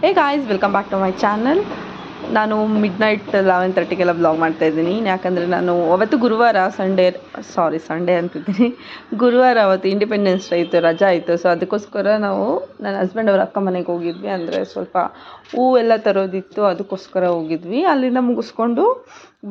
Hey guys, welcome back to my channel. ನಾನು midnight eleven ತರ್ಟಿಗೆಲ್ಲ blog ಮಾಡ್ತಾ ಇದ್ದೀನಿ. ಯಾಕಂದರೆ ನಾನು ಅವತ್ತು ಗುರುವಾರ ಸಂಡೇ ಸಾರಿ ಸಂಡೇ ಅಂತಿದ್ದೀನಿ. ಗುರುವಾರ ಅವತ್ತು ಇಂಡಿಪೆಂಡೆನ್ಸ್ ಡೇ ಇತ್ತು, ರಜಾ ಇತ್ತು. ಸೊ ಅದಕ್ಕೋಸ್ಕರ ನಾವು ನನ್ನ ಹಸ್ಬೆಂಡ್ ಅವ್ರ ಅಕ್ಕ ಮನೆಗೆ ಹೋಗಿದ್ವಿ. ಅಂದರೆ ಸ್ವಲ್ಪ ಹೂವೆಲ್ಲ ತರೋದಿತ್ತು, ಅದಕ್ಕೋಸ್ಕರ ಹೋಗಿದ್ವಿ. ಅಲ್ಲಿಂದ ಮುಗಿಸ್ಕೊಂಡು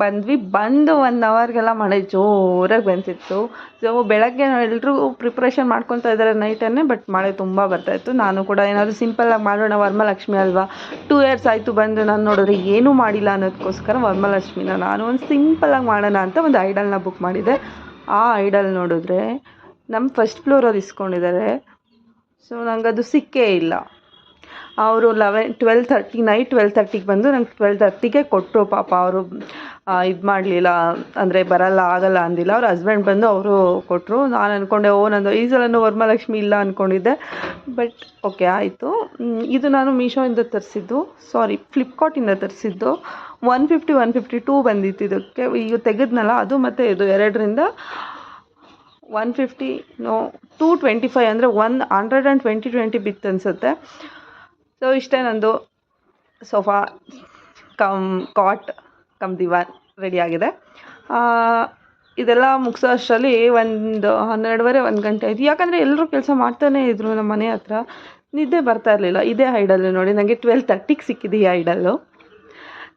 ಬಂದ್ವಿ. ಬಂದು ಒನ್ ಅವರ್ಗೆಲ್ಲ ಮಳೆ ಜೋರಾಗಿ ಬಂದಿತ್ತು ಸೊ ಬೆಳಗ್ಗೆ ಎಲ್ಲರೂ ಪ್ರಿಪ್ರೇಷನ್ ಮಾಡ್ಕೊತಾ ಇದ್ದಾರೆ ನೈಟನ್ನೇ ಬಟ್ ಮಳೆ ತುಂಬ ಬರ್ತಾಯಿತ್ತು ನಾನು ಕೂಡ ಏನಾದರೂ ಸಿಂಪಲ್ಲಾಗಿ ಮಾಡೋಣ, ವರ್ಮಲಕ್ಷ್ಮಿ ಅಲ್ವಾ? ಟೂ ಇಯರ್ಸ್ ಆಯಿತು ಬಂದು ನಾನು ನೋಡಿದ್ರೆ ಏನೂ ಮಾಡಿಲ್ಲ ಅನ್ನೋದಕ್ಕೋಸ್ಕರ ವರ್ಮಲಕ್ಷ್ಮಿನ ನಾನು ಒಂದು ಸಿಂಪಲ್ಲಾಗಿ ಮಾಡೋಣ ಅಂತ ಒಂದು ಐಡಲ್ನ ಬುಕ್ ಮಾಡಿದೆ. ಆ ಐಡಲ್ ನೋಡಿದ್ರೆ ನಮ್ಮ ಫಸ್ಟ್ ಫ್ಲೋರಲ್ಲಿ ಇಸ್ಕೊಂಡಿದ್ದಾರೆ ಸೊ ನಂಗೆ ಅದು ಸಿಕ್ಕೇ ಇಲ್ಲ. ಅವರು eleven twelve thirty night twelve ತರ್ಟಿಗೆ ಬಂದು ನಂಗೆ ಟ್ವೆಲ್ ತರ್ಟಿಗೆ ಕೊಟ್ಟರು ಪಾಪ ಅವರು ಇದು ಮಾಡಲಿಲ್ಲ, ಅಂದರೆ ಬರಲ್ಲ, ಆಗಲ್ಲ ಅಂದಿಲ್ಲ. ಅವ್ರ ಹಸ್ಬೆಂಡ್ ಬಂದು ಅವರು ಕೊಟ್ಟರು ನಾನು ಅಂದ್ಕೊಂಡೆ ಓ, ನಂದು ಈ ಸಲನೂ ವರಮಹಾಲಕ್ಷ್ಮಿ ಇಲ್ಲ ಅಂದ್ಕೊಂಡಿದ್ದೆ ಬಟ್ ಓಕೆ ಆಯಿತು. ಇದು ನಾನು ಮೀಶೋಯಿಂದ ತರಿಸಿದ್ದು. ಸಾರಿ ಫ್ಲಿಪ್ಕಾರ್ಟಿಂದ ತರಿಸಿದ್ದು. One fifty one fifty two ಬಂದಿತ್ತು ಇದಕ್ಕೆ. ಈಗ ತೆಗೆದ್ನಲ್ಲ, ಅದು ಮತ್ತು ಇದು ಎರಡರಿಂದ one fifty no two twenty five ಅಂದರೆ one hundred and twenty twenty ಬಿತ್ತು ಅನಿಸುತ್ತೆ. ಸೊ ಇಷ್ಟೇ ನಂದು. Sofa cum, cot, cum divan ರೆಡಿಯಾಗಿದೆ ಇದೆಲ್ಲ ಮುಗಿಸೋ ಅಷ್ಟರಲ್ಲಿ ಒಂದು ಹನ್ನೆರಡುವರೆ, ಒಂದು ಗಂಟೆ ಆಯಿತು. ಯಾಕಂದರೆ ಎಲ್ಲರೂ ಕೆಲಸ ಮಾಡ್ತಾನೇ ಇದ್ರು ನಮ್ಮ ಮನೆ ಹತ್ರ. ನಿದ್ದೆ ಬರ್ತಾ ಇರಲಿಲ್ಲ. ಇದೇ ಹೈಡಲ್ಲು ನೋಡಿ ನನಗೆ ಟ್ವೆಲ್ ತರ್ಟಿಗೆ ಸಿಕ್ಕಿದೆ ಈ ಐಡಲ್ಲು.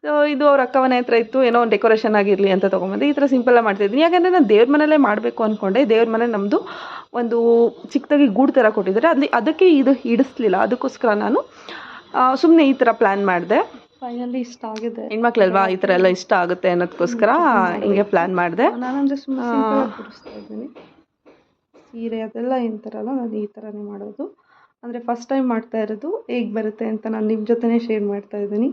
ಸೊ ಇದು ಅವ್ರ ಅಕ್ಕ ಮನೆ ಹತ್ರ ಇತ್ತು. ಏನೋ ಒಂದು ಡೆಕೋರೇಷನ್ ಆಗಿರಲಿ ಅಂತ ತೊಗೊಂಬಂದೆ ಈ ಥರ ಸಿಂಪಲ್ಲಾಗಿ ಮಾಡ್ತಾಯಿದ್ದೀನಿ ಯಾಕಂದರೆ ನಾನು ದೇವ್ರ ಮನೆಯಲ್ಲೇ ಮಾಡಬೇಕು ಅಂದ್ಕೊಂಡೆ ದೇವ್ರ ಮನೆ ನಮ್ಮದು ಒಂದು ಚಿಕ್ಕದಾಗಿ ಗೂಡು ಥರ ಕೊಟ್ಟಿದ್ದಾರೆ. ಅಲ್ಲಿ ಅದಕ್ಕೆ ಇದು ಹಿಡಿಸ್ಲಿಲ್ಲ. ಅದಕ್ಕೋಸ್ಕರ ನಾನು ಸುಮ್ಮನೆ ಈ ಥರ ಪ್ಲ್ಯಾನ್ ಮಾಡಿದೆ. ಫೈನಲಿ ಇಷ್ಟ ಆಗಿದೆ. ಹೆಣ್ಮಕ್ಳಲ್ವಾ? ಈ ಥರ ಎಲ್ಲ ಇಷ್ಟ ಆಗುತ್ತೆ ಅನ್ನೋದಕ್ಕೋಸ್ಕರ ಹಿಂಗೆ ಪ್ಲ್ಯಾನ್ ಮಾಡಿದೆ. ನಾನಂದ್ರೆ ಇದ್ದೀನಿ. ಸೀರೆ ಅದೆಲ್ಲ ಏನು ಥರಲ್ಲ ನಾನು ಈ ಥರನೇ ಮಾಡೋದು. ಅಂದರೆ ಫಸ್ಟ್ ಟೈಮ್ ಮಾಡ್ತಾ ಇರೋದು ಹೇಗೆ ಬರುತ್ತೆ ಅಂತ ನಾನು ನಿಮ್ಮ ಜೊತೆನೇ ಶೇರ್ ಮಾಡ್ತಾ ಇದ್ದೀನಿ.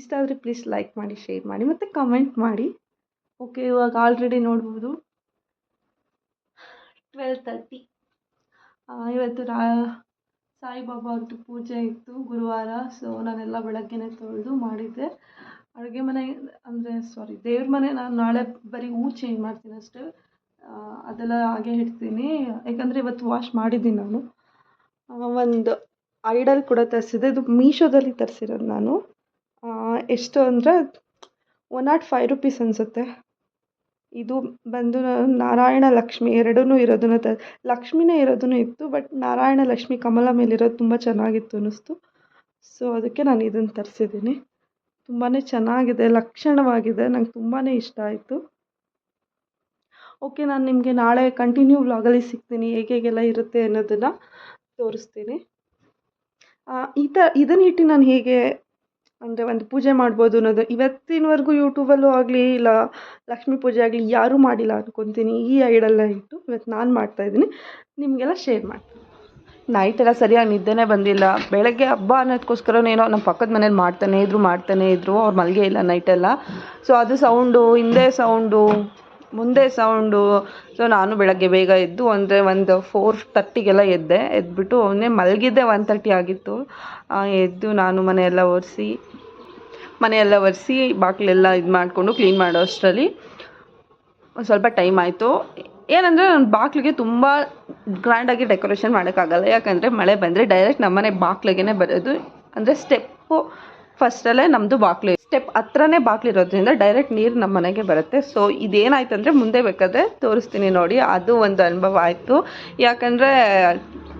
ಇಷ್ಟ ಆದರೆ ಪ್ಲೀಸ್ ಲೈಕ್ ಮಾಡಿ ಶೇರ್ ಮಾಡಿ ಮತ್ತು ಕಮೆಂಟ್ ಮಾಡಿ. ಓಕೆ ಇವಾಗ ಆಲ್ರೆಡಿ ನೋಡ್ಬೋದು. ಟ್ವೆಲ್ ತರ್ಟಿ ಇವತ್ತು ರಾ, ಸಾಯಿಬಾಬಾ ಅಂತ ಪೂಜೆ ಇತ್ತು ಗುರುವಾರ ಸೊ ನಾನೆಲ್ಲ ಬೆಳಗ್ಗೆನೇ ತೊಳೆದು ಮಾಡಿದ್ದೆ. ಅಡುಗೆ ಮನೆ ಅಂದರೆ ಸಾರಿ ದೇವ್ರ ಮನೆ ನಾನು ನಾಳೆ ಬರೀ ಹೂ ಚೇಂಜ್ ಮಾಡ್ತೀನಿ ಅಷ್ಟೇ. ಅದೆಲ್ಲ ಹಾಗೆ ಇಡ್ತೀನಿ. ಯಾಕಂದರೆ ಇವತ್ತು ವಾಶ್ ಮಾಡಿದ್ದೀನಿ ನಾನು. ಒಂದು ಐಡಲ್ ಕೂಡ ತರಿಸಿದೆ ಇದು ಮೀಶೋದಲ್ಲಿ ತರಿಸಿರೋದು ನಾನು. ಎಷ್ಟು ಅಂದರೆ ಒನ್ ನಾಟ್ ಫೈವ್ ರುಪೀಸ್ ಅನಿಸುತ್ತೆ. ಇದು ಬಂದು ನಾರಾಯಣ ಲಕ್ಷ್ಮಿ ಎರಡೂ ಇರೋದನ್ನು ತ, ಲಕ್ಷ್ಮಿನೇ ಇರೋದನ್ನು ಇತ್ತು, ಬಟ್ ನಾರಾಯಣ ಲಕ್ಷ್ಮಿ ಕಮಲ ಮೇಲಿರೋದು ತುಂಬ ಚೆನ್ನಾಗಿತ್ತು ಅನ್ನಿಸ್ತು. ಸೊ ಅದಕ್ಕೆ ನಾನು ಇದನ್ನು ತರಿಸಿದ್ದೀನಿ. ತುಂಬಾ ಚೆನ್ನಾಗಿದೆ, ಲಕ್ಷಣವಾಗಿದೆ, ನಂಗೆ ತುಂಬಾ ಇಷ್ಟ ಆಯಿತು. ಓಕೆ ನಾನು ನಿಮಗೆ ನಾಳೆ ಕಂಟಿನ್ಯೂ ವ್ಲಾಗಲ್ಲಿ ಸಿಗ್ತೀನಿ ಹೇಗೆ ಹೇಗೆಲ್ಲ ಇರುತ್ತೆ ಅನ್ನೋದನ್ನು ತೋರಿಸ್ತೀನಿ. ಈ ಥರ ಇದನ್ನ ಇಟ್ಟು ನಾನು ಹೇಗೆ ಅಂದರೆ ಒಂದು ಪೂಜೆ ಮಾಡ್ಬೋದು ಅನ್ನೋದು. ಇವತ್ತಿನವರೆಗೂ ಯೂಟ್ಯೂಬಲ್ಲೂ ಆಗಲಿ ಇಲ್ಲ ಲಕ್ಷ್ಮೀ ಪೂಜೆ ಆಗಲಿ ಯಾರೂ ಮಾಡಿಲ್ಲ ಅಂದ್ಕೊತೀನಿ ಈ ಐಡೆಲ್ಲ ಇಟ್ಟು ಇವತ್ತು ನಾನು ಮಾಡ್ತಾಯಿದ್ದೀನಿ ನಿಮಗೆಲ್ಲ ಶೇರ್ ಮಾಡ್ತೀನಿ. ನೈಟ್ ಎಲ್ಲ ಸರಿಯಾಗಿ ನಿದ್ದೆನೇ ಬಂದಿಲ್ಲ. ಬೆಳಗ್ಗೆ ಹಬ್ಬ ಅನ್ನೋದಕ್ಕೋಸ್ಕರನೇನೋ ನಮ್ಮ ಪಕ್ಕದ ಮನೇಲಿ ಮಾಡ್ತಾನೆ ಇದ್ರು ಮಾಡ್ತಾನೆ ಇದ್ರು. ಅವ್ರು ಮಲಗೇ ಇಲ್ಲ ನೈಟೆಲ್ಲ ಸೊ ಅದು ಸೌಂಡು ಹಿಂದೆ ಸೌಂಡು ಮುಂದೆ ಸೌಂಡು ಸೊ ನಾನು ಬೆಳಗ್ಗೆ ಬೇಗ ಎದ್ದು ಅಂದರೆ ಒಂದು ಫೋರ್ ತರ್ಟಿಗೆಲ್ಲ ಎದ್ದೆ. ಎದ್ಬಿಟ್ಟು ಅವನೇ ಮಲಗಿದ್ದೆ ಒನ್ ತರ್ಟಿ ಆಗಿತ್ತು. ಎದ್ದು ನಾನು ಮನೆಯೆಲ್ಲ ಒರೆಸಿ ಮನೆಯೆಲ್ಲ ಒರೆಸಿ ಬಾಗಿಲೆಲ್ಲ ಇದು ಮಾಡಿಕೊಂಡು ಕ್ಲೀನ್ ಮಾಡೋ ಅಷ್ಟರಲ್ಲಿ ಒಂದು ಸ್ವಲ್ಪ ಟೈಮ್ ಆಯಿತು. ಏನಂದರೆ ನನ್ನ ಬಾಗಿಲಿಗೆ ತುಂಬ ಗ್ರ್ಯಾಂಡಾಗಿ ಡೆಕೋರೇಷನ್ ಮಾಡೋಕ್ಕಾಗಲ್ಲ. ಯಾಕಂದರೆ ಮಳೆ ಬಂದರೆ ಡೈರೆಕ್ಟ್ ನಮ್ಮನೆ ಬಾಗಿಲಿಗೆ ಬರೋದು. ಅಂದರೆ ಸ್ಟೆಪ್ಪು ಫಸ್ಟಲ್ಲೇ ನಮ್ಮದು ಬಾಗಿಲು ಸ್ಟೆಪ್ ಹತ್ರನೇ ಬಾಗಿಲಿರೋದ್ರಿಂದ ಡೈರೆಕ್ಟ್ ನೀರು ನಮ್ಮ ಮನೆಗೆ ಬರುತ್ತೆ. ಸೊ ಇದೇನಾಯ್ತು ಅಂದರೆ ಮುಂದೆ ಬೇಕಾದರೆ ತೋರಿಸ್ತೀನಿ ನೋಡಿ. ಅದು ಒಂದು ಅನುಭವ ಆಯಿತು. ಯಾಕಂದರೆ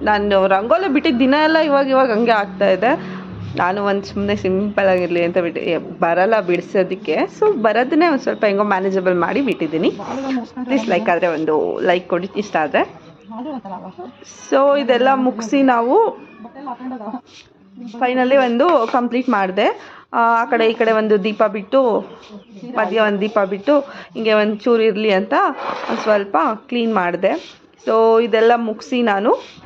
ನಾನು ರಂಗೋಲಿ ಬಿಟ್ಟಿದ್ದ ದಿನ ಎಲ್ಲ ಇವಾಗ ಇವಾಗ ಹಂಗೆ ಆಗ್ತಾ ಇದೆ. ನಾನು ಒಂದು ಸುಮ್ಮನೆ ಸಿಂಪಲ್ ಆಗಿರಲಿ ಅಂತ ಬಿಟ್ಟು ಬರಲ್ಲ ಬಿಡಿಸೋದಕ್ಕೆ. ಸೊ ಬರೋದನ್ನೇ ಒಂದು ಸ್ವಲ್ಪ ಹೆಂಗೋ ಮ್ಯಾನೇಜಬಲ್ ಮಾಡಿ ಬಿಟ್ಟಿದ್ದೀನಿ. ಪ್ಲೀಸ್ ಲೈಕ್ ಆದರೆ ಒಂದು ಲೈಕ್ ಕೊಡಿ, ಇಷ್ಟ ಆದರೆ. ಸೊ ಇದೆಲ್ಲ ಮುಗಿಸಿ ನಾವು ಫೈನಲಿ ಒಂದು ಕಂಪ್ಲೀಟ್ ಮಾಡಿದೆ. ಆ ಕಡೆ ಈ ಕಡೆ ಒಂದು ದೀಪ ಬಿಟ್ಟು, ಮಧ್ಯ ಒಂದು ದೀಪ ಬಿಟ್ಟು, ಹಿಂಗೆ ಒಂದು ಚೂರು ಇರಲಿ ಅಂತ ಸ್ವಲ್ಪ ಕ್ಲೀನ್ ಮಾಡಿದೆ. ಸೊ ಇದೆಲ್ಲ ಮುಗಿಸಿ ನಾನು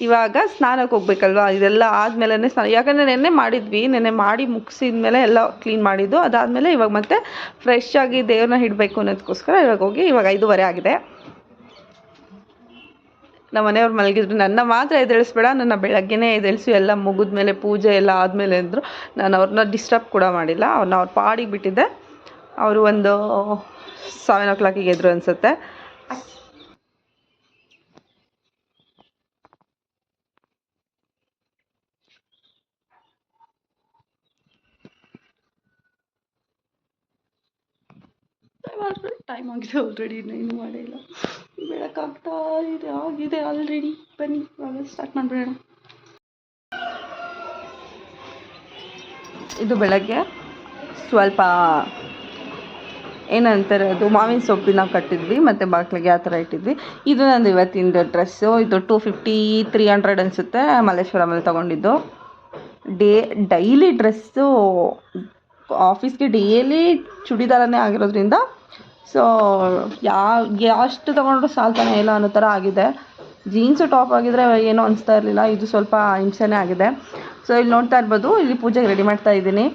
ಇವಾಗ ಸ್ನಾನಕ್ಕೆ ಹೋಗ್ಬೇಕಲ್ವಾ? ಇದೆಲ್ಲ ಆದಮೇಲೆ ಸ್ನಾನ. ಯಾಕಂದರೆ ನೆನ್ನೆ ಮಾಡಿದ್ವಿ. ನೆನ್ನೆ ಮಾಡಿ ಮುಗಿಸಿದ ಮೇಲೆ ಎಲ್ಲ ಕ್ಲೀನ್ ಮಾಡಿದ್ದು. ಅದಾದಮೇಲೆ ಇವಾಗ ಮತ್ತೆ ಫ್ರೆಶ್ ಆಗಿ ದೇವ್ರನ್ನ ಇಡಬೇಕು ಅನ್ನೋದಕ್ಕೋಸ್ಕರ ಇವಾಗ ಹೋಗಿ ಇವಾಗ ಐದೂವರೆ ಆಗಿದೆ. ನಮ್ಮ ಮನೆಯವ್ರು ಮಲಗಿದ್ರು. ನನ್ನ ಮಾತ್ರ ಎದ್ದೇಳಿಸ್ಬೇಡ ನನ್ನ ಬೆಳಗ್ಗೆನೇ ಎದ್ದೇಳಿಸು ಎಲ್ಲ ಮುಗಿದ್ಮೇಲೆ ಪೂಜೆ ಎಲ್ಲ ಆದಮೇಲೆ ಅಂದರು. ನಾನು ಅವ್ರನ್ನ ಡಿಸ್ಟರ್ಬ್ ಕೂಡ ಮಾಡಿಲ್ಲ. ಅವ್ರನ್ನ ಅವ್ರ ಪಾಡಿಗೆ ಬಿಟ್ಟಿದ್ದೆ. ಅವರು ಒಂದು ಸೆವೆನ್ ಓ ಕ್ಲಾಕಿಗೆ ಎದ್ರು ಅನಿಸುತ್ತೆ. ಟೈಮ್ ಆಗಿದೆ ಆಲ್ರೆಡಿ ಇನ್ನೇನು ಇಲ್ಲ. ಬೆಳಕಾಗ್ತಾ ಇದೆ, ಆಗಿದೆ ಆಲ್ರೆಡಿ ಬನ್ನಿ ಇವಾಗ ಸ್ಟಾರ್ಟ್ ಮಾಡಿಬಿಡೋಣ. ಇದು ಬೆಳಗ್ಗೆ ಸ್ವಲ್ಪ ಏನಂತಾರೆ ಅದು, ಮಾವಿನ ಸೊಪ್ಪಿನ ಕಟ್ಟಿದ್ವಿ, ಮತ್ತು ಬಾಗಿಲಿಗೆ ಆ ಥರ ಇಟ್ಟಿದ್ವಿ. ಇದು ನಂದು ಇವತ್ತಿನ ಡ್ರೆಸ್ಸು ಇದು ಟೂ ಫಿಫ್ಟಿ ತ್ರೀ ಹಂಡ್ರೆಡ್ ಅನಿಸುತ್ತೆ, ಮಲ್ಲೇಶ್ವರಮಲ್ಲಿ ತೊಗೊಂಡಿದ್ದು. ಡೇ, ಡೈಲಿ ಡ್ರೆಸ್ಸು ಆಫೀಸ್ಗೆ ಡೈಲಿ ಚೂಡಿದಾರನೇ ಆಗಿರೋದ್ರಿಂದ ಸೊ ಯಾ ಎಷ್ಟು ತೊಗೊಂಡ್ರು ಸಾಲ್ತಾನೆ ಇಲ್ಲ ಅನ್ನೋ ಥರ ಆಗಿದೆ. ಜೀನ್ಸು ಟಾಪ್ ಆಗಿದ್ರೆ ಏನೂ ಅನಿಸ್ತಾ ಇರಲಿಲ್ಲ, ಇದು ಸ್ವಲ್ಪ ಹಿಂಸೆನೇ ಆಗಿದೆ. ಸೊ ಇಲ್ಲಿ ನೋಡ್ತಾ ಇರ್ಬೋದು, ಇಲ್ಲಿ ಪೂಜೆಗೆ ರೆಡಿ ಮಾಡ್ತಾ ಇದ್ದೀನಿ.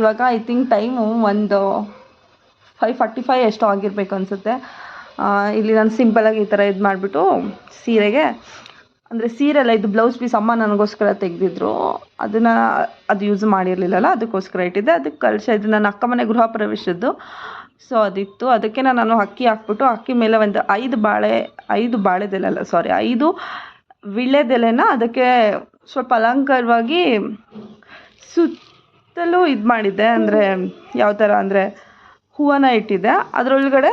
ಇವಾಗ ಐ ಥಿಂಕ್ ಟೈಮು ಒಂದು ಫೈವ್ ಫಾರ್ಟಿ ಫೈವ್ ಎಷ್ಟೋ ಆಗಿರಬೇಕು ಅನಿಸುತ್ತೆ. ಇಲ್ಲಿ ನಾನು ಸಿಂಪಲಾಗಿ ಈ ಥರ ಇದು ಮಾಡಿಬಿಟ್ಟು ಸೀರೆಗೆ ಅಂದರೆ ಸೀರೆಲ್ಲ ಇದು ಬ್ಲೌಸ್ ಪೀಸ್ ಅಮ್ಮ ನನಗೋಸ್ಕರ ತೆಗೆದಿದ್ರು. ಅದನ್ನು ಅದು ಯೂಸ್ ಮಾಡಿರಲಿಲ್ಲಲ್ಲ, ಅದಕ್ಕೋಸ್ಕರ ಇಟ್ಟಿದ್ದೆ. ಅದಕ್ಕೆ ಕಳಿಸ, ಇದು ನನ್ನ ಅಕ್ಕ ಮನೆ ಗೃಹ ಪ್ರವೇಶದ್ದು. ಸೊ ಅದಿತ್ತು. ಅದಕ್ಕೆ ನಾನು ಅಕ್ಕಿ ಹಾಕ್ಬಿಟ್ಟು, ಅಕ್ಕಿ ಮೇಲೆ ಒಂದು ಐದು ಬಾಳೆ, ಐದು ಬಾಳೆದೆಲೆ ಅಲ್ಲ ಸಾರಿ ಐದು ವೀಳ್ಯದೆಲೆನ ಅದಕ್ಕೆ ಸ್ವಲ್ಪ ಅಲಂಕಾರವಾಗಿ ಸುತ್ತಲೂ ಇದು ಮಾಡಿದ್ದೆ. ಅಂದರೆ ಯಾವ ಥರ ಅಂದರೆ ಹೂವನ್ನ ಇಟ್ಟಿದ್ದೆ. ಅದರೊಳಗಡೆ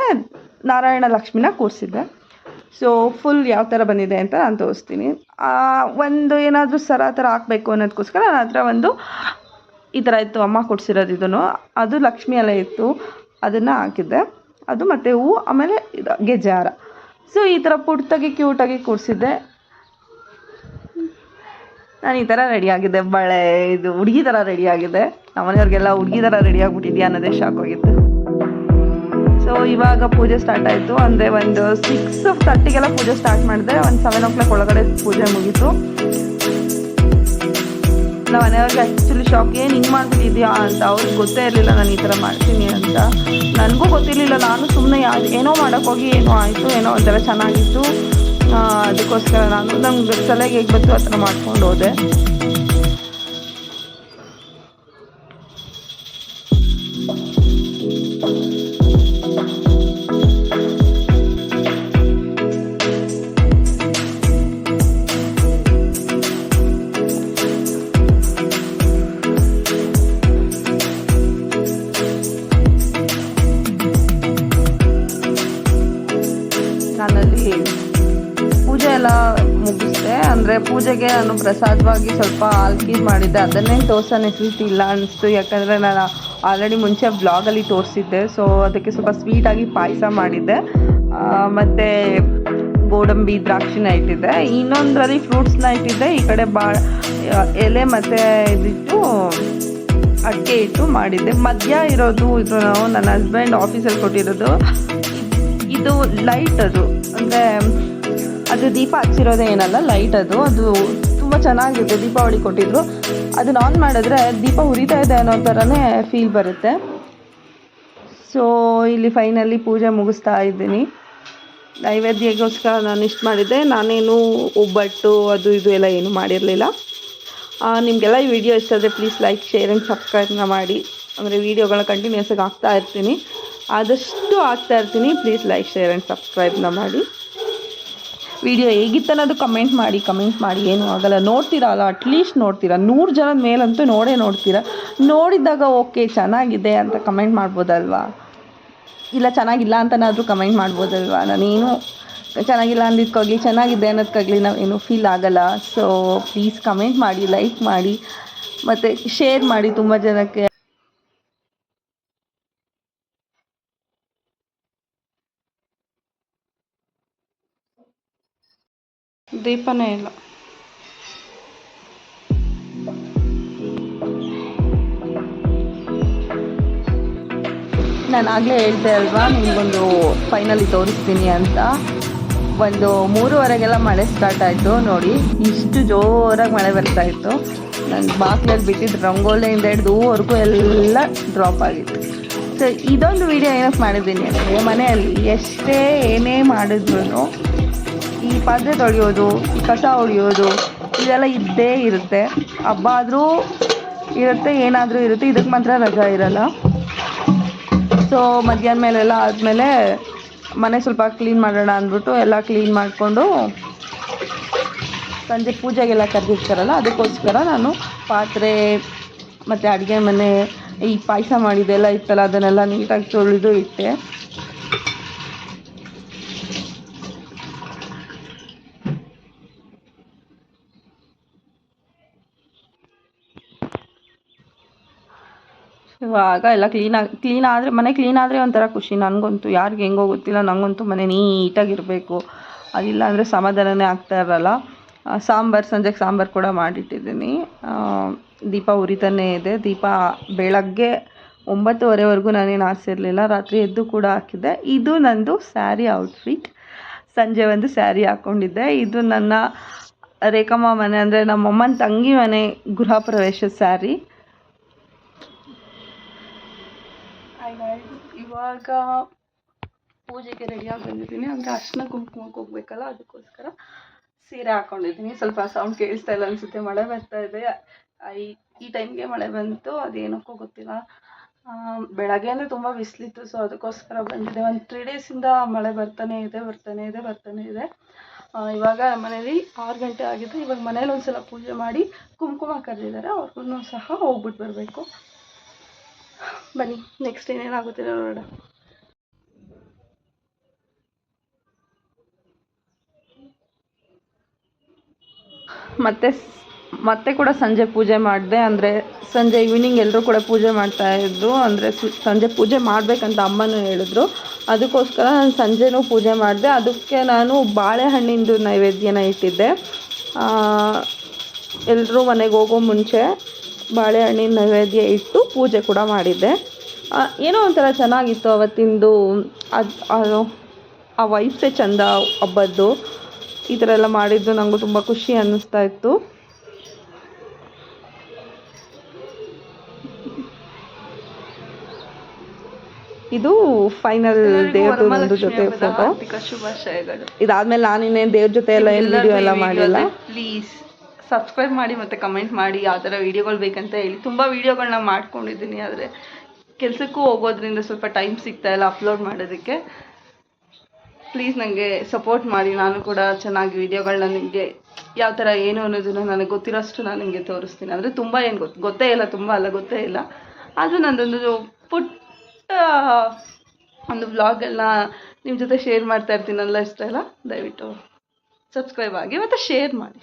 ನಾರಾಯಣ ಲಕ್ಷ್ಮಿನ ಕೂರಿಸಿದ್ದೆ. ಸೊ ಫುಲ್ ಯಾವ ಥರ ಬಂದಿದೆ ಅಂತ ನಾನು ತೋರಿಸ್ತೀನಿ. ಒಂದು ಏನಾದರೂ ಸರ ಥರ ಹಾಕಬೇಕು ಅನ್ನೋದಕ್ಕೋಸ್ಕರ ನನ್ನ ಹತ್ರ ಒಂದು ಈ ಥರ ಇತ್ತು. ಅಮ್ಮ ಕೊಡಿಸಿರೋದು ಇದನ್ನು. ಅದು ಲಕ್ಷ್ಮಿ ಅಲೆ ಇತ್ತು. ಅದನ್ನು ಹಾಕಿದ್ದೆ. ಅದು ಮತ್ತು ಹೂವು ಆಮೇಲೆ ಇದು ಗೆಜಾರ ಸೊ ಈ ಥರ ಪುಟ್ಟಾಗಿ ಕ್ಯೂಟಾಗಿ ಕೂರಿಸಿದ್ದೆ ನಾನು ಈ ಥರ ರೆಡಿಯಾಗಿದ್ದೆ ಬಳೆ, ಇದು ಹುಡುಗಿ ಥರ ರೆಡಿ ಆಗಿದೆ ನಮ್ಮ ಮನೆಯವ್ರಿಗೆಲ್ಲ ಹುಡುಗಿ ಥರ ರೆಡಿ ಆಗಿಬಿಟ್ಟಿದ್ಯಾ ಅನ್ನೋದೇ ಶಾಕ್ ಹೋಗಿತ್ತು. ಸೊ ಇವಾಗ ಪೂಜೆ ಸ್ಟಾರ್ಟ್ ಆಯಿತು. ಅಂದರೆ ಒಂದು ಸಿಕ್ಸ್ ತರ್ಟಿಗೆಲ್ಲ ಪೂಜೆ ಸ್ಟಾರ್ಟ್ ಮಾಡಿದೆ ಒಂದು ಸೆವೆನ್ ಓ ಕ್ಲಾಕ್ ಒಳಗಡೆ ಪೂಜೆ ಮುಗೀತು. ನಾವು ಮನೆಯವ್ರಿಗೆ ಆ್ಯಕ್ಚುಲಿ ಶಾಕ್ ಏನು ಹಿಂಗೆ ಮಾಡ್ತಿದ್ದೀಯಾ ಅಂತ, ಅವ್ರಿಗೆ ಗೊತ್ತೇ ಇರಲಿಲ್ಲ ನಾನು ಈ ಥರ ಮಾಡ್ತೀನಿ ಅಂತ. ನನಗೂ ಗೊತ್ತಿರಲಿಲ್ಲ, ನಾನು ಸುಮ್ಮನೆ ಏನೋ ಮಾಡೋಕ್ಕೋಗಿ ಏನೋ ಆಯಿತು, ಏನೋ ಒಂಥರ ಚೆನ್ನಾಗಿತ್ತು. ಅದಕ್ಕೋಸ್ಕರ ನಾನು ನಮ್ಗೆ ತಲೆಗೆ ಹೇಗೆ ಬಂತು ಆ ಥರ ಮಾಡ್ಕೊಂಡು ಹೋದೆ. ನಾನಲ್ಲಿ ಪೂಜೆ ಎಲ್ಲ ಮುಗಿಸ್ದೆ, ಅಂದರೆ ಪೂಜೆಗೆ ನಾನು ಪ್ರಸಾದವಾಗಿ ಸ್ವಲ್ಪ ಆಲ್ಕಿ ಮಾಡಿದ್ದೆ. ಅದನ್ನೇ ತೋರ್ಸೋ ನೆಸಿಟಿ ಇಲ್ಲ ಅನಿಸ್ತು. ಯಾಕಂದರೆ ನಾನು ಆಲ್ರೆಡಿ ಮುಂಚೆ ಬ್ಲಾಗಲ್ಲಿ ತೋರಿಸಿದ್ದೆ. ಸೊ ಅದಕ್ಕೆ ಸ್ವಲ್ಪ ಸ್ವೀಟಾಗಿ ಪಾಯಸ ಮಾಡಿದ್ದೆ. ಮತ್ತು ಗೋಡಂಬಿ ದ್ರಾಕ್ಷಿನ ಇಟ್ಟಿದ್ದೆ. ಇನ್ನೊಂದರಲ್ಲಿ ಫ್ರೂಟ್ಸ್ನ ಇಟ್ಟಿದ್ದೆ. ಈ ಕಡೆ ಬಾ ಎಲೆ ಮತ್ತು ಇದಿಟ್ಟು ಅಕ್ಕಿ ಇಟ್ಟು ಮಾಡಿದ್ದೆ. ಮಧ್ಯ ಇರೋದು, ಇದು ನನ್ನ ಹಸ್ಬೆಂಡ್ ಆಫೀಸಲ್ಲಿ ಕೊಟ್ಟಿರೋದು. ಇದು ಲೈಟ್ ಅದು. ಅಂದರೆ, ಅದು ದೀಪ ಹಚ್ಚಿರೋದೇ ಏನಲ್ಲ ಲೈಟ್ ಅದು. ಅದು ತುಂಬ ಚೆನ್ನಾಗಿತ್ತು, ದೀಪಾವಳಿ ಕೊಟ್ಟಿದ್ರು. ಅದನ್ನ ಆನ್ ಮಾಡಿದ್ರೆ ದೀಪ ಉರಿತಾ ಇದೆ ಅನ್ನೋ ಥರನೇ ಫೀಲ್ ಬರುತ್ತೆ. ಸೊ ಇಲ್ಲಿ ಫೈನಲಿ ಪೂಜೆ ಮುಗಿಸ್ತಾ ಇದ್ದೀನಿ. ನೈವೇದ್ಯಗೋಸ್ಕರ ನಾನು ಇಷ್ಟು ಮಾಡಿದ್ದೆ. ನಾನೇನು ಒಬ್ಬಟ್ಟು, ಅದು ಇದು ಎಲ್ಲ ಏನು ಮಾಡಿರಲಿಲ್ಲ. ನಿಮಗೆಲ್ಲ ಈ ವಿಡಿಯೋ ಇಷ್ಟ ಆದರೆ ಪ್ಲೀಸ್ ಲೈಕ್ ಶೇರ್ ಆ್ಯಂಡ್ ಸಬ್ಸ್ಕ್ರೈಬ್ನ ಮಾಡಿ. ಅಂದರೆ ವೀಡಿಯೋಗಳ ಕಂಟಿನ್ಯೂಸ್ ಆಗಿ ಹಾಕ್ತಾ ಇರ್ತೀನಿ. ಆದಷ್ಟು ಆಗ್ತಾ ಇರ್ತೀನಿ. ಪ್ಲೀಸ್ ಲೈಕ್ ಶೇರ್ ಆ್ಯಂಡ್ ಸಬ್ಸ್ಕ್ರೈಬ್ನ ಮಾಡಿ. ವಿಡಿಯೋ ಹೇಗಿತ್ತು ಅನ್ನೋದು ಕಮೆಂಟ್ ಮಾಡಿ ಕಮೆಂಟ್ ಮಾಡಿ, ಏನೂ ಆಗಲ್ಲ. ನೋಡ್ತೀರಾ ಅಲ್ಲ ಅಟ್ಲೀಸ್ಟ್ ನೋಡ್ತೀರಾ. ನೂರು ಜನದ ಮೇಲಂತೂ ನೋಡೇ ನೋಡ್ತೀರಾ. ನೋಡಿದಾಗ ಓಕೆ ಚೆನ್ನಾಗಿದೆ ಅಂತ ಕಮೆಂಟ್ ಮಾಡ್ಬೋದಲ್ವಾ? ಇಲ್ಲ, ಚೆನ್ನಾಗಿಲ್ಲ ಅಂತನಾದರೂ ಕಮೆಂಟ್ ಮಾಡ್ಬೋದಲ್ವಾ? ನಾನೇನು ಚೆನ್ನಾಗಿಲ್ಲ ಅಂದಿದ್ಕಾಗಲಿ ಚೆನ್ನಾಗಿದೆ ಅನ್ನೋದಕ್ಕಾಗಲಿ ನಾವೇನು ಫೀಲ್ ಆಗಲ್ಲ. ಸೊ ಪ್ಲೀಸ್ ಕಮೆಂಟ್ ಮಾಡಿ ಲೈಕ್ ಮಾಡಿ, ಮತ್ತು ಶೇರ್ ಮಾಡಿ ತುಂಬ ಜನಕ್ಕೆ. ದೀಪನೇ ಇಲ್ಲ. ನಾನು ಆಗಲೇ ಹೇಳ್ದೆ ಅಲ್ವಾ, ನಿಮಗೊಂದು ಫೈನಲಿ ತೋರಿಸ್ತೀನಿ ಅಂತ. ಒಂದು ಮೂರುವರೆಗೆಲ್ಲ ಮಳೆ ಸ್ಟಾರ್ಟ್ ಆಯಿತು, ನೋಡಿ, ಇಷ್ಟು ಜೋರಾಗಿ ಮಳೆ ಬರ್ತಾ ಇತ್ತು. ನಾನು ಬಾಕ್ಲಲ್ಲಿ ಬಿಟ್ಟಿದ್ದು ರಂಗೋಲಿಯಿಂದ ಹಿಡಿದು ಹೂವರೆಗೂ ಎಲ್ಲ ಡ್ರಾಪ್ ಆಗಿತ್ತು. ಸೊ ಇದೊಂದು ವಿಡಿಯೋ ಏನಕ್ಕೆ ಮಾಡಿದ್ದೀನಿ. ಅಂದರೆ ಮನೆಯಲ್ಲಿ ಎಷ್ಟೇ ಏನೇ ಮಾಡಿದ್ರು ಈ ಪಾತ್ರೆ ತೊಳೆಯೋದು, ಈ ಕಸ ಹೊಡೆಯೋದು ಇದೆಲ್ಲ ಇದ್ದೇ ಇರುತ್ತೆ. ಹಬ್ಬ ಆದರೂ ಇರುತ್ತೆ, ಏನಾದರೂ ಇರುತ್ತೆ, ಇದಕ್ಕೆ ಮಾತ್ರ ರಜಾ ಇರಲ್ಲ. ಸೊ ಮಧ್ಯಾಹ್ನ ಮೇಲೆಲ್ಲ ಆದಮೇಲೆ ಮನೆ ಸ್ವಲ್ಪ ಕ್ಲೀನ್ ಮಾಡೋಣ ಅಂದ್ಬಿಟ್ಟು ಎಲ್ಲ ಕ್ಲೀನ್ ಮಾಡಿಕೊಂಡು ಸಂಜೆ ಪೂಜೆಗೆಲ್ಲ ಕರೆದಿರ್ತಾರಲ್ಲ, ಅದಕ್ಕೋಸ್ಕರ ನಾನು ಪಾತ್ರೆ ಮತ್ತು ಅಡುಗೆ ಮನೆ ಈ ಪಾಯಸ ಮಾಡಿದ್ದೆಲ್ಲ ಇತ್ತಲ್ಲ, ಅದನ್ನೆಲ್ಲ ನೀಟಾಗಿ ತೊಳೆದು ಇಟ್ಟೆ. ಇವಾಗ ಎಲ್ಲ ಕ್ಲೀನಾಗಿ ಕ್ಲೀನ್ ಆದರೆ, ಮನೆ ಕ್ಲೀನ್ ಆದರೆ ಒಂಥರ ಖುಷಿ. ನನಗಂತೂ ಯಾರಿಗೆ ಹೆಂಗೋ ಗೊತ್ತಿಲ್ಲ ನನಗಂತೂ ಮನೆ ನೀಟಾಗಿರಬೇಕು ಅದಿಲ್ಲ ಅಂದರೆ ಸಮಾಧಾನನೇ ಆಗ್ತಾ ಇರಲ್ಲ. ಸಾಂಬಾರು, ಸಂಜೆಗೆ ಸಾಂಬಾರು ಕೂಡ ಮಾಡಿಟ್ಟಿದ್ದೀನಿ. ದೀಪ ಉರಿತಾನೇ ಇದೆ. ದೀಪ ಬೆಳಗ್ಗೆ ಒಂಬತ್ತುವರೆವರೆಗೂ ನಾನೇನು ಆರಿಸಿರಲಿಲ್ಲ ರಾತ್ರಿ ಎದ್ದು ಕೂಡ ಹಾಕಿದ್ದೆ. ಇದು ನಂದು ಸ್ಯಾರಿ ಔಟ್ಫಿಟ್ ಸಂಜೆ ಒಂದು ಸ್ಯಾರಿ ಹಾಕ್ಕೊಂಡಿದ್ದೆ ಇದು ನನ್ನ ರೇಖಮ್ಮ ಮನೆ ಅಂದರೆ ನಮ್ಮಮ್ಮನ ತಂಗಿ ಮನೆ ಗೃಹ ಪ್ರವೇಶದ ಸ್ಯಾರಿ. ಇವಾಗ ಪೂಜೆಗೆ ರೆಡಿಯಾಗಿ ಬಂದಿದ್ದೀನಿ ಅಂದರೆ ಅರ್ಶಿನ ಕುಂಕುಮಕ್ಕೆ ಹೋಗ್ಬೇಕಲ್ಲ ಅದಕ್ಕೋಸ್ಕರ ಸೀರೆ ಹಾಕ್ಕೊಂಡಿದ್ದೀನಿ ಸ್ವಲ್ಪ ಸೌಂಡ್ ಕೇಳಿಸ್ತಾ ಇಲ್ಲ ಅನಿಸುತ್ತೆ. ಮಳೆ ಬರ್ತಾ ಇದೆ. ಈ ಈ ಟೈಮ್ಗೆ ಮಳೆ ಬಂತು. ಅದೇನಕ್ಕೂ ಗೊತ್ತಿಲ್ಲ. ಬೆಳಗ್ಗೆ ಅಂದರೆ ತುಂಬ ಬಿಸಿಲಿತ್ತು ಸೊ ಅದಕ್ಕೋಸ್ಕರ ಬಂದಿದೆ. ಒಂದು ತ್ರೀ ಡೇಸಿಂದ ಮಳೆ ಬರ್ತಾನೆ ಇದೆ ಬರ್ತಾನೆ ಇದೆ ಬರ್ತಾನೆ ಇದೆ. ಇವಾಗ ಮನೇಲಿ ಆರು ಗಂಟೆ ಆಗಿದೆ ಇವಾಗ ಮನೇಲಿ ಒಂದು ಸಲ ಪೂಜೆ ಮಾಡಿ ಕುಂಕುಮ ಕರೆದಿದ್ದಾರೆ. ಅವ್ರಿಗೂ ಸಹ ಹೋಗ್ಬಿಟ್ಟು ಬರಬೇಕು. ಬನ್ನಿ ನೆಕ್ಸ್ಟ್ ಏನೇನಾಗುತ್ತೆ ನೋಡೋಣ. ಮತ್ತೆ ಮತ್ತೆ ಕೂಡ ಸಂಜೆ ಪೂಜೆ ಮಾಡಿದೆ, ಅಂದರೆ ಸಂಜೆ ಈವ್ನಿಂಗ್ ಎಲ್ಲರೂ ಕೂಡ ಪೂಜೆ ಮಾಡ್ತಾ ಇದ್ರು, ಅಂದರೆ ಸಂಜೆ ಪೂಜೆ ಮಾಡಬೇಕಂತ ಅಮ್ಮನೂ ಹೇಳಿದ್ರು. ಅದಕ್ಕೋಸ್ಕರ ನಾನು ಸಂಜೆನೂ ಪೂಜೆ ಮಾಡಿದೆ. ಅದಕ್ಕೆ ನಾನು ಬಾಳೆಹಣ್ಣಿಂದು ನೈವೇದ್ಯನ ಇಟ್ಟಿದ್ದೆ. ಎಲ್ಲರೂ ಮನೆಗೆ ಹೋಗೋ ಮುಂಚೆ ಬಾಳೆಹಣ್ಣಿನ ನೈವೇದ್ಯ ಇಟ್ಟು ಪೂಜೆ ಕೂಡ ಮಾಡಿದ್ದೆ. ಏನೋ ಒಂಥರ ಚೆನ್ನಾಗಿತ್ತು ಅವತ್ತಿಂದು. ಅದು ಆ ವೈಬ್ಸೇ ಚಂದ ಹಬ್ಬದ್ದು. ಈ ಥರ ಎಲ್ಲ ಮಾಡಿದ್ದು ನನಗೂ ತುಂಬ ಖುಷಿ ಅನ್ನಿಸ್ತಾ ಇತ್ತು. ಇದು ಫೈನಲ್ ಒಂದು ಜೊತೆ ಫೋಟೋ. ಇದಾದ್ಮೇಲೆ ನಾನಿನ್ನೇನು ದೇವ್ರ ಜೊತೆ ಎಲ್ಲ ಏನು ವಿಡಿಯೋ ಎಲ್ಲ ಮಾಡಿಲ್ಲ ಪ್ಲೀಸ್ ಸಬ್ಸ್ಕ್ರೈಬ್ ಮಾಡಿ ಮತ್ತು ಕಮೆಂಟ್ ಮಾಡಿ ಯಾವ ಥರ ವೀಡಿಯೋಗಳು ಬೇಕಂತ ಹೇಳಿ. ತುಂಬ ವೀಡಿಯೋಗಳನ್ನ ಮಾಡ್ಕೊಂಡಿದ್ದೀನಿ, ಆದರೆ ಕೆಲಸಕ್ಕೂ ಹೋಗೋದ್ರಿಂದ ಸ್ವಲ್ಪ ಟೈಮ್ ಸಿಗ್ತಾ ಇಲ್ಲ ಅಪ್ಲೋಡ್ ಮಾಡೋದಕ್ಕೆ. ಪ್ಲೀಸ್ ನನಗೆ ಸಪೋರ್ಟ್ ಮಾಡಿ, ನಾನು ಕೂಡ ಚೆನ್ನಾಗಿ ವೀಡಿಯೋಗಳನ್ನ ನಿಮಗೆ ಯಾವ ಥರ ಏನು ಅನ್ನೋದನ್ನು ನನಗೆ ಗೊತ್ತಿರೋಷ್ಟು ನಾನು ನಿಮಗೆ ತೋರಿಸ್ತೀನಿ. ಅಂದರೆ ತುಂಬ ಏನು ಗೊತ್ತು ಗೊತ್ತೇ ಇಲ್ಲ, ತುಂಬ ಅಲ್ಲ, ಗೊತ್ತೇ ಇಲ್ಲ. ಆದರೂ ನಂದೊಂದು ಪುಟ್ಟ, ಒಂದು ವ್ಲಾಗನ್ನ ನಿಮ್ಮ ಜೊತೆ ಶೇರ್ ಮಾಡ್ತಾ ಇರ್ತೀನಲ್ಲ ಇಷ್ಟ ಇಲ್ಲ ದಯವಿಟ್ಟು ಸಬ್ಸ್ಕ್ರೈಬ್ ಆಗಿ ಮತ್ತು ಶೇರ್ ಮಾಡಿ.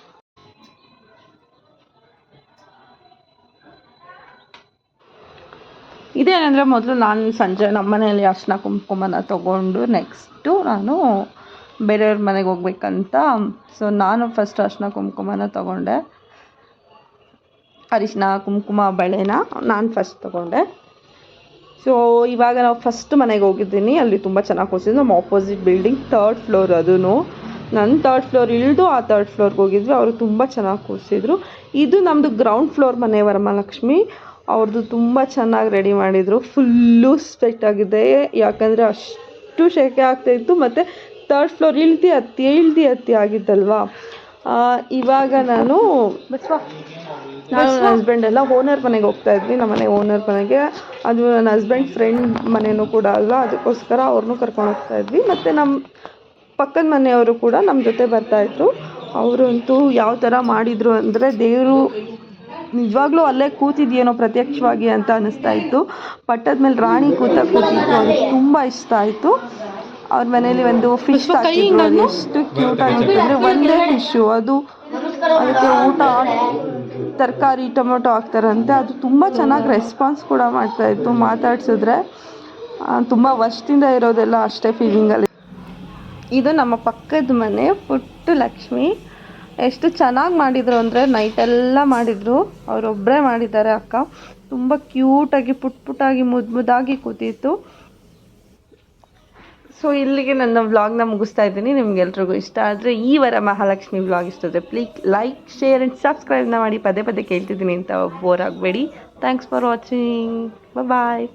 ಇದೇನೆಂದರೆ ಮೊದಲು ನಾನು ಸಂಜೆ ನಮ್ಮ ಮನೆಯಲ್ಲಿ ಅರ್ಶಿನ ಕುಂಕುಮನ ತೊಗೊಂಡು ನೆಕ್ಸ್ಟು ನಾನು ಬೇರೆಯವ್ರ ಮನೆಗೆ ಹೋಗ್ಬೇಕಂತ. ಸೊ ನಾನು ಫಸ್ಟ್ ಅರ್ಶಿನ ಕುಂಕುಮನ ತೊಗೊಂಡೆ. ಅರಿಶಿನ, ಕುಂಕುಮ, ಬಳೆನ ನಾನು ಫಸ್ಟ್ ತೊಗೊಂಡೆ. ಸೊ ಇವಾಗ ನಾವು ಫಸ್ಟ್ ಮನೆಗೆ ಹೋಗಿದ್ದೀನಿ. ಅಲ್ಲಿ ತುಂಬ ಚೆನ್ನಾಗಿ ಕೂರಿಸಿದ್ದು ನಮ್ಮ ಆಪೋಸಿಟ್ ಬಿಲ್ಡಿಂಗ್ ತರ್ಡ್ ಫ್ಲೋರ್ ಅದೂ ನನ್ನ ಥರ್ಡ್ ಫ್ಲೋರ್ ಇಳಿದು ಆ ಥರ್ಡ್ ಫ್ಲೋರ್ಗೆ ಹೋಗಿದ್ವಿ. ಅವರು ತುಂಬ ಚೆನ್ನಾಗಿ ಕೂರಿಸಿದ್ರು. ಇದು ನಮ್ಮದು ಗ್ರೌಂಡ್ ಫ್ಲೋರ್ ಮನೆ ವರಮಹಾಲಕ್ಷ್ಮಿ. ಅವ್ರದ್ದು ತುಂಬ ಚೆನ್ನಾಗಿ ರೆಡಿ ಮಾಡಿದರು. ಫುಲ್ಲು ಸ್ಪೆಕ್ಟ್ ಆಗಿದೆ. ಯಾಕಂದರೆ ಅಷ್ಟು ಶೆಕೆ ಆಗ್ತಾಯಿತ್ತು ಮತ್ತು ತರ್ಡ್ ಫ್ಲೋರ್ ಇಳ್ದು ಹತ್ತಿ ಇಳ್ದು ಹತ್ತಿ ಆಗಿದ್ದಲ್ವಾ ಆ, ಇವಾಗ ನಾನು ನಾನು ನನ್ನ ಹಸ್ಬೆಂಡ್ ಎಲ್ಲ ಓನರ್ ಮನೆಗೆ ಹೋಗ್ತಾ ಇದ್ವಿ. ನಮ್ಮ ಮನೆ ಓನರ್ ಮನೆಗೆ. ಅದು ನನ್ನ ಹಸ್ಬೆಂಡ್ ಫ್ರೆಂಡ್ ಮನೆಯೂ ಕೂಡ ಅಲ್ವಾ? ಅದಕ್ಕೋಸ್ಕರ ಅವ್ರನ್ನೂ ಕರ್ಕೊಂಡು ಹೋಗ್ತಾ ಇದ್ವಿ. ಮತ್ತು ನಮ್ಮ ಪಕ್ಕದ ಮನೆಯವರು ಕೂಡ ನಮ್ಮ ಜೊತೆ ಬರ್ತಾಯಿದ್ರು ಅವರಂತೂ ಯಾವ ಥರ ಮಾಡಿದರು ಅಂದರೆ ದೇವರು ನಿಜವಾಗ್ಲೂ ಅಲ್ಲೇ ಕೂತಿದ್ಯೇನೋ ಪ್ರತ್ಯಕ್ಷವಾಗಿ ಅಂತ ಅನ್ನಿಸ್ತಾ ಇತ್ತು. ಪಟ್ಟದ ಮೇಲೆ ರಾಣಿ ಕೂತ ಕೂತಿತ್ತು ಅದು ತುಂಬ ಇಷ್ಟ ಆಯಿತು. ಅವ್ರ ಮನೇಲಿ ಒಂದು ಫಿಶ್ ಹಾಕಿದ್ರು ಅದು ಎಷ್ಟು ಕ್ಯೂಟ್ ಆಗಿತ್ತು. ಅಂದರೆ ಒಂದೇ ಫಿಶ್ಶು ಅದು ಅದಕ್ಕೆ ಊಟ ತರಕಾರಿ ಟೊಮೊಟೊ ಹಾಕ್ತಾರಂತೆ. ಅದು ತುಂಬ ಚೆನ್ನಾಗಿ ರೆಸ್ಪಾನ್ಸ್ ಕೂಡ ಮಾಡ್ತಾ ಇತ್ತು ಮಾತಾಡ್ಸಿದ್ರೆ. ತುಂಬ ವರ್ಷದಿಂದ ಇರೋದೆಲ್ಲ ಅಷ್ಟೇ ಫೀಲಿಂಗಲ್ಲಿ ಇದು ನಮ್ಮ ಪಕ್ಕದ ಮನೆ ಪುಟ್ಟು ಲಕ್ಷ್ಮಿ. ಎಷ್ಟು ಚೆನ್ನಾಗಿ ಮಾಡಿದರು ಅಂದರೆ ನೈಟೆಲ್ಲ ಮಾಡಿದರು. ಅವರೊಬ್ಬರೇ ಮಾಡಿದ್ದಾರೆ ಅಕ್ಕ. ತುಂಬ ಕ್ಯೂಟಾಗಿ ಪುಟ್ ಪುಟ್ಟಾಗಿ ಮುದ್ದು ಮುದ್ದಾಗಿ ಕೂತಿತ್ತು. ಸೊ ಇಲ್ಲಿಗೆ ನನ್ನ ವ್ಲಾಗ್ನ ಮುಗಿಸ್ತಾ ಇದ್ದೀನಿ. ನಿಮ್ಗೆಲ್ರಿಗೂ ಇಷ್ಟ ಆದರೆ ಈ ವಾರ ಮಹಾಲಕ್ಷ್ಮಿ ವ್ಲಾಗ್ ಇಷ್ಟದೆ. ಪ್ಲೀಸ್ ಲೈಕ್ ಶೇರ್ ಆ್ಯಂಡ್ ಸಬ್ಸ್ಕ್ರೈಬ್ನ ಮಾಡಿ. ಪದೇ ಪದೇ ಕೇಳ್ತಿದ್ದೀನಿ ಅಂತ ಬೋರ್ ಆಗಬೇಡಿ. Thanks for watching bye